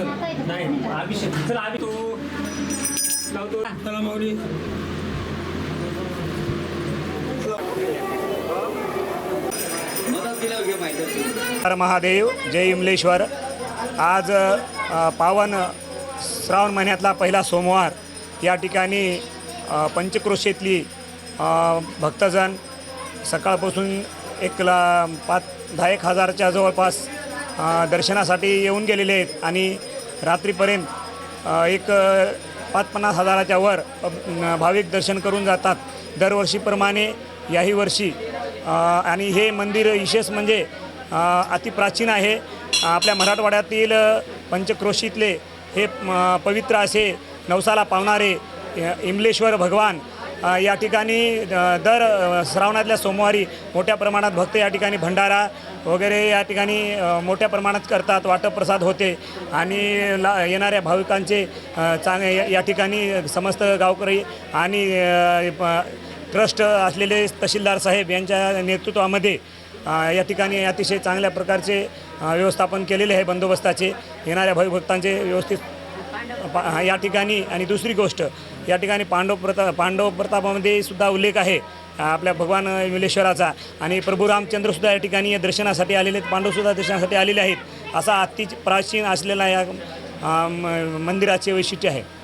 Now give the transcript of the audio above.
अभिषेक तो लावतो. चला माऊली. हर महादेव जय इमलेश्वर आज पावन श्रावण महिन्यातला पहिला सोमवार. या ठिकाणी पंचक्रोशेतली पंचक्रोशीतली भक्तजन सकाळपासून एक ला पाच दहा एक हजारच्या जवळपास दर्शनासाठी येऊन गेलेले आहेत. आणि रात्रीपर्यंत एक पाच पन्नास हजाराच्या वर भाविक दर्शन करून जातात. दरवर्षीप्रमाणे याही वर्षी आणि हे मंदिर विशेष म्हणजे अतिप्राचीन आहे. आपल्या मराठवाड्यातील पंचक्रोशीतले हे पवित्र असे नवसाला पावणारे इमलेश्वर भगवान या ठिकाणी दर श्रावणातल्या सोमवारी मोठ्या प्रमाणात भक्त या ठिकाणी भंडारा वगैरे या ठिकाणी मोठ्या प्रमाणात करतात वाटप्रसाद होते. आणि ला येणाऱ्या भाविकांचे चांग या- ठिकाणी समस्त गावकरी आणि ट्रस्ट असलेले तहसीलदार साहेब यांच्या नेतृत्वामध्ये या ठिकाणी अतिशय चांगल्या प्रकारचे व्यवस्थापन केलेले आहे बंदोबस्ताचे. येणाऱ्या भाविभक्तांचे व्यवस्थित पा- या ठिकाणी आणि दुसरी गोष्ट या ठिकाणी पांडव प्रता पांडव प्रतापामध्ये सुद्धा उल्लेख आहे आपल्या भगवान विमलेश्वराचा. आणि प्रभू रामचंद्रसुद्धा या ठिकाणी या दर्शनासाठी आलेले आहेत पांडवसुद्धा दर्शनासाठी आलेले आहेत. असा अति प्राचीन असलेला या म- मंदिराचे वैशिष्ट्य आहे.